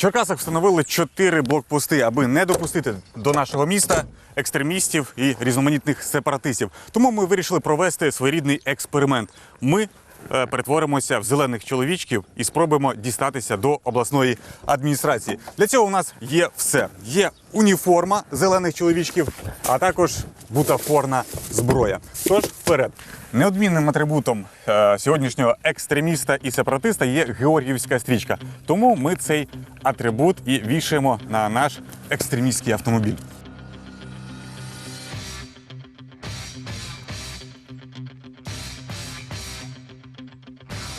Черкасах встановили чотири блокпости, аби не допустити до нашого міста екстремістів і різноманітних сепаратистів. Тому ми вирішили провести своєрідний експеримент. Ми перетворимося в зелених чоловічків і спробуємо дістатися до обласної адміністрації. Для цього у нас є все: є уніформа зелених чоловічків, а також бутафорна зброя. Тож вперед. Неодмінним атрибутом е, сьогоднішнього екстреміста і сепаратиста є георгіївська стрічка. Тому ми цей атрибут і вішаємо на наш екстремістський автомобіль.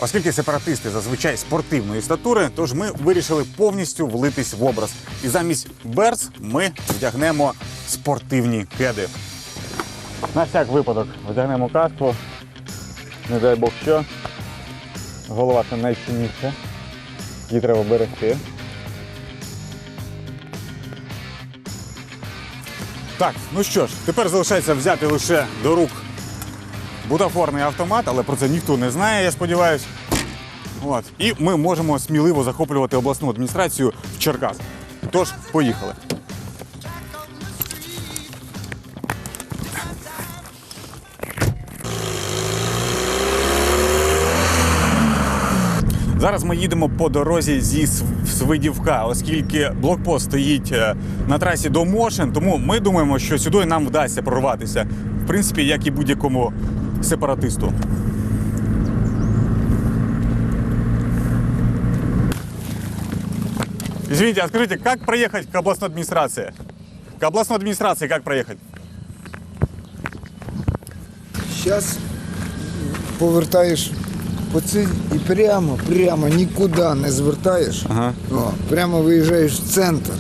Оскільки сепаратисти зазвичай спортивної статури, тож ми вирішили повністю влитись в образ. І замість берц ми вдягнемо спортивні кеди. На всяк випадок вдягнемо каску. Не дай Бог що. Голова це найцінніше. Її треба берегти. Так, ну що ж, тепер залишається взяти лише до рук бутафорний автомат, але про це ніхто не знає, я сподіваюся. От. І ми можемо сміливо захоплювати обласну адміністрацію в Черкас. Тож, поїхали. Зараз ми їдемо по дорозі зі Свидівка, оскільки блокпост стоїть е, на трасі до Мошен, тому ми думаємо, що сюди нам вдасться прорватися. В принципі, як і будь-якому сепаратисту. Извините, а скажите, как проехать к областной администрации? К областной администрации как проехать? Зараз повертаєш по цій і прямо, прямо нікуди не звертаєш. Ага. О, прямо виїжджаєш в центр.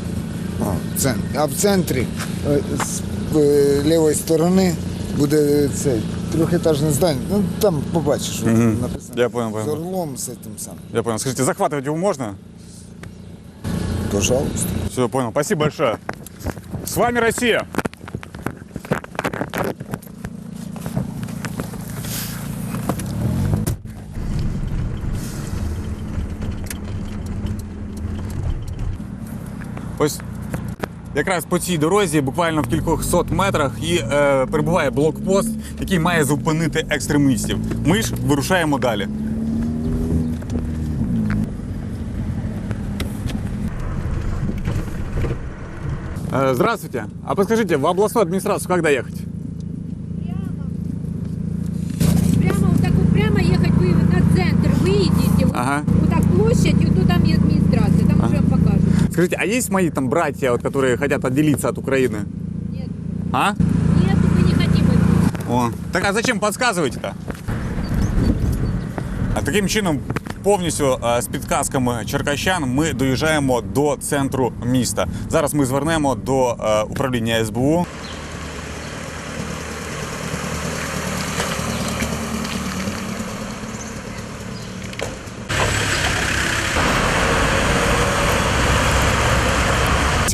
О, в центр. А в центрі е, з е, лівої сторони буде цей трьохетажне здання. Ну там побачиш, написано. Я понял, понял. орлом з цим самим. Я понял. Скажите, захватывать его можно? Пожалуйста. Все, понял. Спасибо большое. С вами Россия. Якраз по цій дорозі, буквально в кількох сот метрах, і е, перебуває блокпост, який має зупинити екстремістів. Ми ж вирушаємо далі. Э, Здравствуйте. А подскажите, в областную администрацию как доехать? Скажите, а есть мои там братья, вот, которые хотят отделиться от Украины? Нет, А? нет, мы не хотим это. О. Так а зачем подсказываете-то? А таким чином, повністю е, з підказками черкащан, ми доїжджаємо до центру міста. Зараз ми звернемо до е, управління СБУ.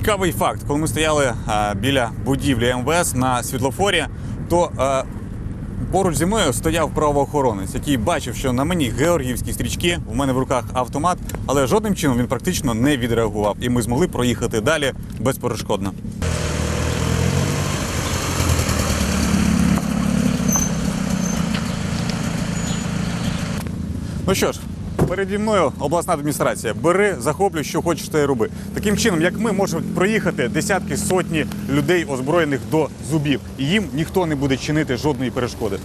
Цікавий факт, коли ми стояли е, біля будівлі МВС на світлофорі, то е, поруч зі мною стояв правоохоронець, який бачив, що на мені георгіївські стрічки, у мене в руках автомат, але жодним чином він практично не відреагував, і ми змогли проїхати далі безперешкодно. Ну що ж, переді мною обласна адміністрація. Бери, захоплюй, що хочеш, те й роби. Таким чином, як ми можемо проїхати десятки сотні людей, озброєних до зубів, і їм ніхто не буде чинити жодної перешкоди.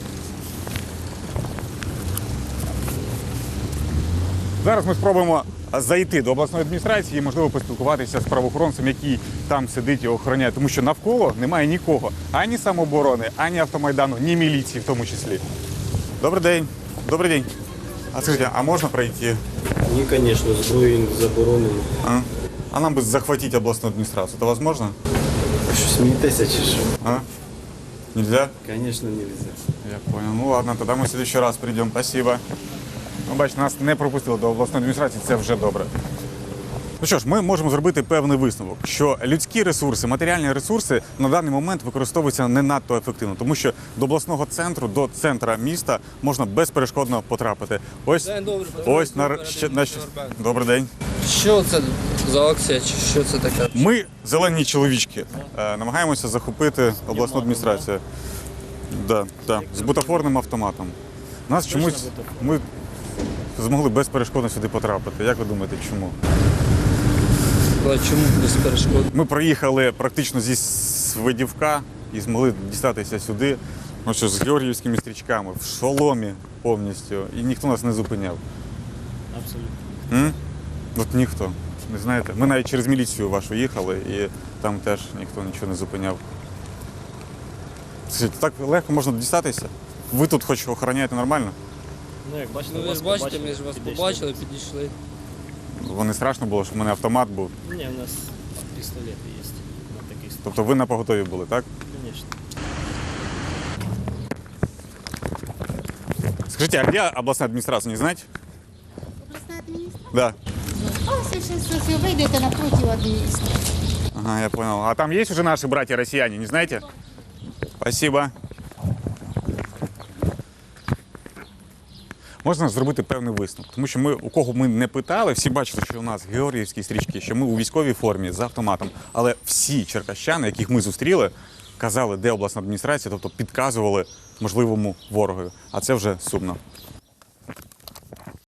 Зараз ми спробуємо зайти до обласної адміністрації і, можливо, поспілкуватися з правоохоронцем, який там сидить і охороняє, тому що навколо немає нікого, ані самооборони, ані автомайдану, ні міліції в тому числі. Добрий день. Добрий день. А скажіть, а можна пройти? Ні, звісно, зброю заборонено. А? А нам бы захватить областную администрацию. Это возможно? А що смієтеся чи що? А? Нельзя? Звісно, нельзя. Я понял. Ну ладно, тогда мы в следующий раз придем. Спасибо. Ну, бач, нас не пропустили до обласної адміністрації, це вже добре. Ну що ж, ми можемо зробити певний висновок, що людські ресурси, матеріальні ресурси на даний момент використовуються не надто ефективно, тому що до обласного центру, до центра міста можна безперешкодно потрапити. Ось День добрий, ось на, на добрий день. Що це за акція, чи що це таке? Ми зелені чоловічки. е, намагаємося захопити обласну адміністрацію. Да, да, з бутафорним автоматом. Нас чомусь ми змогли безперешкодно сюди потрапити. Як ви думаєте, чому? А чому без перешкод? Ми проїхали практично зі Свидівка і змогли дістатися сюди. Ну що, з георгіївськими стрічками, в шоломі повністю. І ніхто нас не зупиняв. Абсолютно. М? От ніхто. Не знаєте. Ми навіть через міліцію вашу їхали, і там теж ніхто нічого не зупиняв. Скажіть, Так легко можна дістатися? Ви тут хоч охороняєте нормально? Ну, як бачите, Ну ви вас ж бачите, побачили, ми ж вас підійшли. побачили, підійшли. Бо не страшно було, що в мене автомат був. Ні, у нас пістолети є на такий случай. Тобто ви на поготові були, так? Звісно. Скажіть, а де обласна адміністрація, не знаєте? Обласна адміністрація? Да. Ось зараз ось, ось, вийдете напроти адміністрації. Ага, я понял. А там есть уже наши братья россияне, не знаете? Спасибо. Можна зробити певний висновок, тому що ми у кого ми не питали, всі бачили, що у нас георгіївські стрічки, що ми у військовій формі з автоматом. Але всі черкащани, яких ми зустріли, казали, де обласна адміністрація, тобто підказували можливому ворогові. А це вже сумно.